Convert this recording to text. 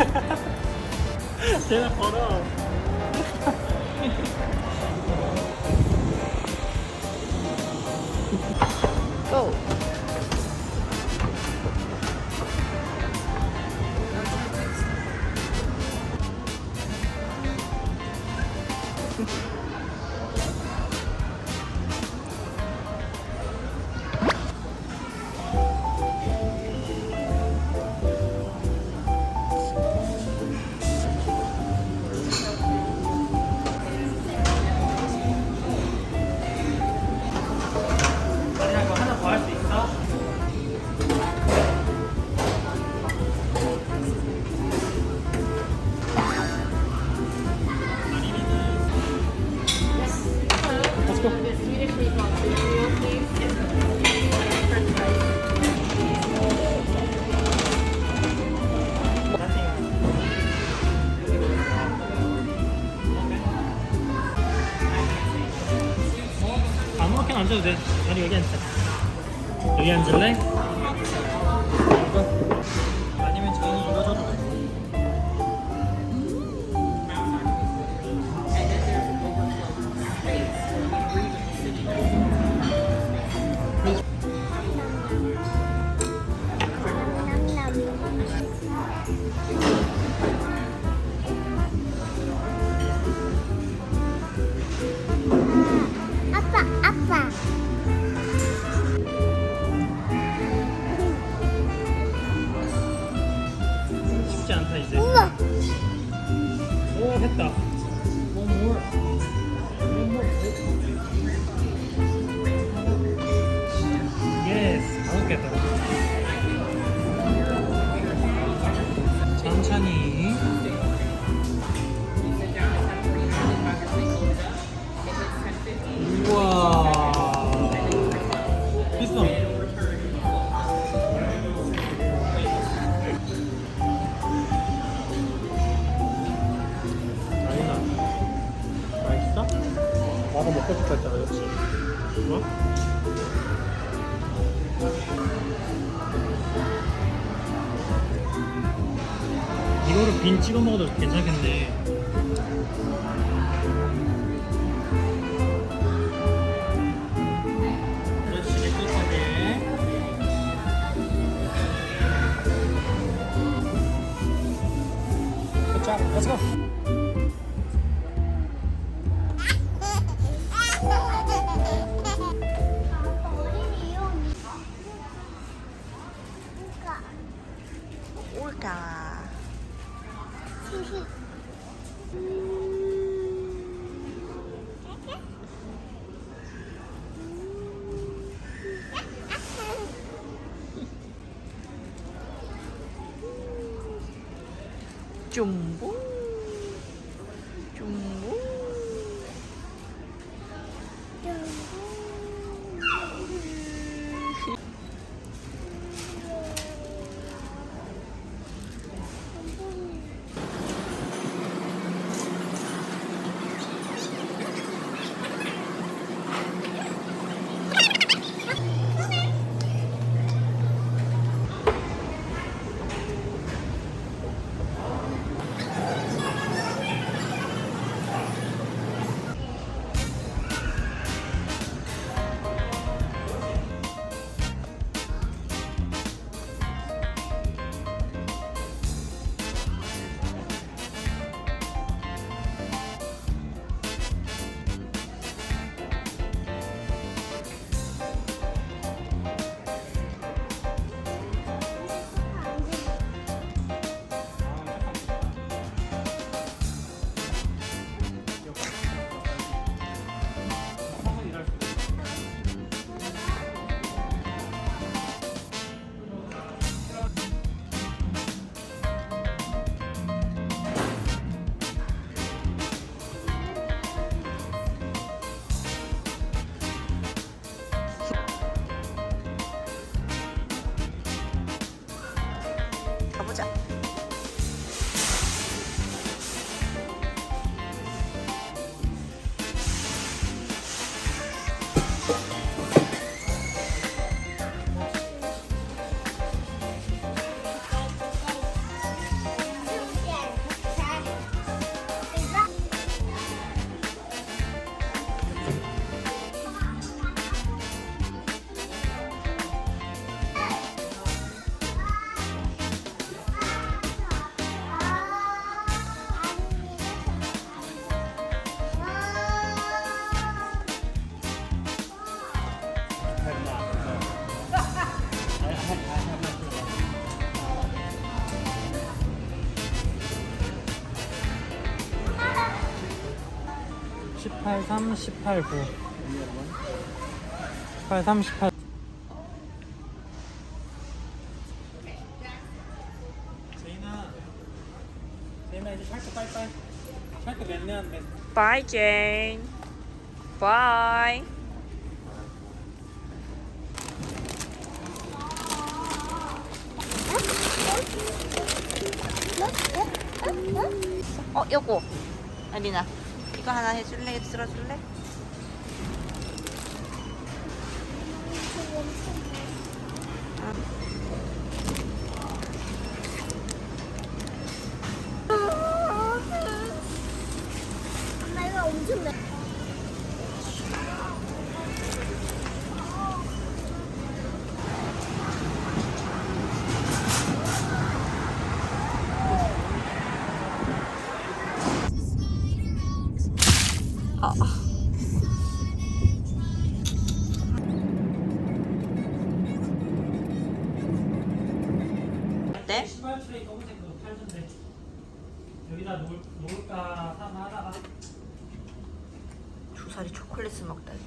제가 아무렇게나 앉아도 돼. 아니 여기 오 했다. One more. One more. Yes. 다섯 개다. 싶어 했잖아? 뭐? 이거를 빈 찍어 먹어도 괜찮겠네. 그렇지, 깨끗하게. 올까? 쫌붕 쫌붕 83, 18, 9 83, 18 제인아 제인아 이제 샬거 몇년 안 돼? Bye, Jane. Bye. 어, 요거. 아리나. 이거 하나 해줄래? 들어줄래? 여기다 놓을, 놓을까 하다가 주사리 초콜릿을 먹다니.